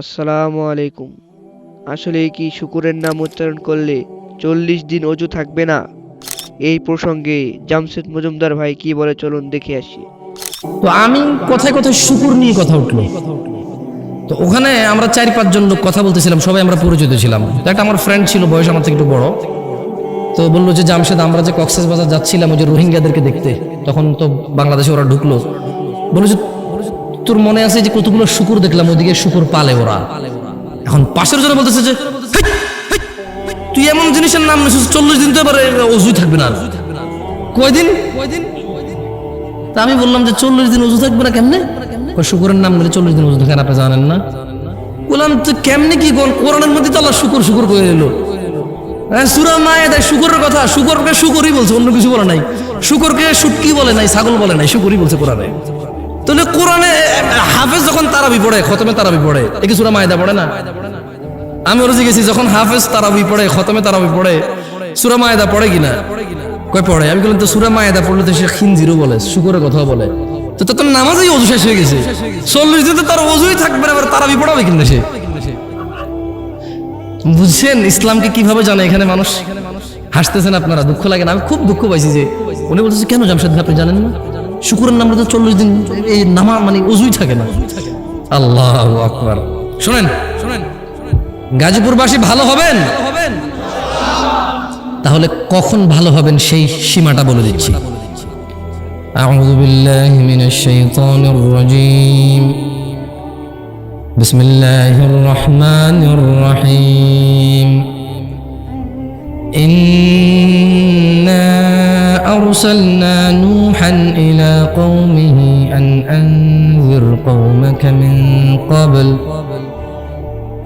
আসসালামু আলাইকুম। আসলে কি শুকুরের নাম উচ্চারণ করলে চল্লিশ দিন অজু থাকবে না? এই প্রসঙ্গে জামশেদ মজুমদার ভাই কি বলে চলুন দেখে আসি। তো আমি কোথায় কোথায় শুকুর নিয়ে কথা উঠল। তো ওখানে আমরা চার পাঁচজন লোক কথা বলতেছিলাম, সবাই আমরা পরিচিত ছিলাম। একটা আমার ফ্রেন্ড ছিল, বয়স আমার থেকে একটু বড়। তো বলল যে জামশেদ, আমরা যে কক্সেস বাজার যাচ্ছিলাম, ওই যে রোহিঙ্গাদেরকে দেখতে, তখন তো বাংলাদেশে ওরা ঢুকলো। বলল যে তোর মনে আছে যে কতগুলো শুকুর দেখলাম ওদিকে শুকুর পালে ওরা। এখন পাশের জন্য বলতেছে যে "হেই, হেই, তুই এমন জিনিসের নাম নিছিস চল্লিশ দিন তো এবারে অজুই থাকবে না কয়দিন কয়দিন? তা আমি বললাম যে চল্লিশ দিন উজু থাকবে না কেমনে? শুকুরের নাম নিলে চল্লিশ দিন উজু থাকেন আপনি জানেন না। বললাম তো কেমনে কি কোরআনের মধ্যে তো শুকুর শুকুর করে এলো। হ্যাঁ সুরা মায়ে দেয় শুকুরের কথা শুকরকে শুকরই বলছে অন্য কিছু বলে নাই। শুকরকে শুটকি বলে নাই ছাগল বলে নাই শুকুরই বলছে কোরআনে। তাহলে কোরআনে হাফেজ যখন তারাবি পড়ে, খতমে তারাবি পড়ে এ কি সুরা মায়েদা পড়ে না? আমি ওরা জিজ্ঞেসি যখন হাফেজ তারাবি পড়ে, খতমে তারাবি পড়ে, সুরা মায়েদা পড়ে কিনা? কয় পড়ে? আমি বললাম, তো সুরা মায়েদা পড়লে তো সে খিনজিরও বলে, শুকুরের কথা বলে। তো তোর নামাজই অজু শেষ হয়ে গেছে। চল্লিশ দিন তার অজুই থাকবে না এবার তারাবি পড়াবে কিনা সে? বুঝছেন ইসলামকে কীভাবে জানে এখানে মানুষ? হাসতেছেন আপনারা, দুঃখ লাগে না। আমি খুব দুঃখ পাইছি যে, উনি বলতেছে, কেন জামশেদ আপনি জানেন না? শুকুরের নামটা তো চল্লিশ দিন এই নামা মানে উজুই থাকে না আল্লাহ আকবার শোনেন শোনেন গাজীপুরবাসী ভালো হবেন তাহলে কখন ভালো হবেন সেই সীমাটা বলে দিচ্ছি أعوذ بالله من الشيطان الرجيم بسم الله الرحمن الرحيم قومه أن أنذر قومك من قبل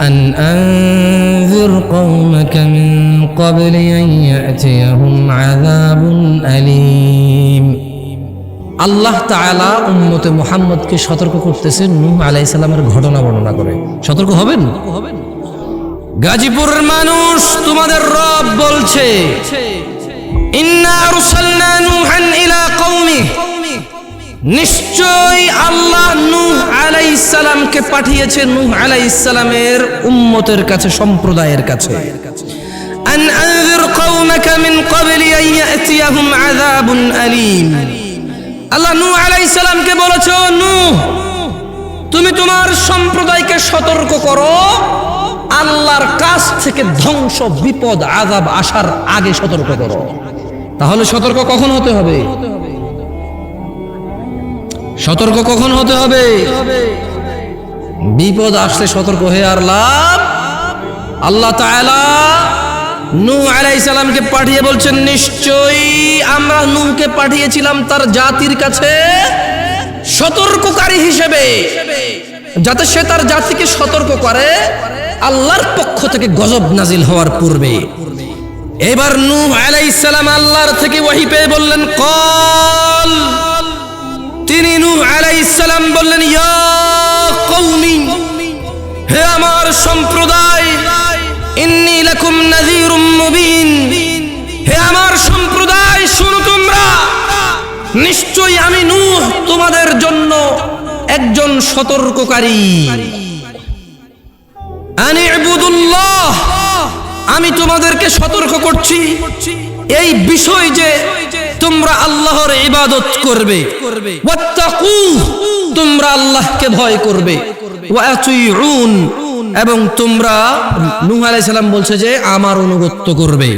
أن أنذر قومك من قبل أن يأتيهم عذاب أليم আল্লাহ তাআলা উম্মতে মুহাম্মদকে সতর্ক করতেছেন নূহ আলাইহিস সালামের ঘটনা বর্ণনা করে সতর্ক হবেন গাজীপুরের মানুষ তোমাদের রব বলছে ইন্না আরসালনা নূহান ইলা কওমি নিশ্চয় আল্লাহ নূহ আলাইহিস সালামকে পাঠিয়েছে নূহ আলাইহিস সালামের উম্মতের কাছে, সম্প্রদায়ের কাছে। আন ইয়াতিয়াহুম আযাবুন আলীম। আল্লাহ নূহ আলাইহিস সালামকে বলেছ নূহ, তুমি তোমার সম্প্রদায়কে সতর্ক করো। আল্লাহর কাছ থেকে ধ্বংস, বিপদ, আযাব আসার আগে সতর্ক করো। তাহলে সতর্ক কখন হতে হবে? সতর্ক কখন হতে হবে? বিপদ আসলে সতর্ক হয়ে আর লাভ? আল্লাহ তাআলা নূহ আলাইহিস সালামকে পাঠিয়ে বলছেন, নিশ্চয়ই আমরা নূহকে পাঠিয়েছিলাম তার জাতির কাছে সতর্ককারী হিসেবে। যাতে সে তার জাতিকে সতর্ক করে আল্লাহর পক্ষ থেকে গজব নাজিল হওয়ার পূর্বে। এবার নূহ আলাইহিস সালাম আল্লাহর থেকে ওয়াহি পেয়ে বললেন, কল তিনি নূহ আলাইহিস বললেন, ইয়া হে আমার সম্প্রদায় হে আমার সম্প্রদায়, শুনো তোমরা, নিশ্চয়ই আমি নূহ তোমাদের জন্য একজন সতর্ককারী। আমি তোমাদেরকে সতর্ক করছি। এই বিষয় যে তোমরা আল্লাহর ইবাদত করবে। তোমরা আল্লাহকে ভয় করবে। এবং তোমরা নুহ আলাইহিস সালাম বলছে যে, আমার অনুগত্য করবে।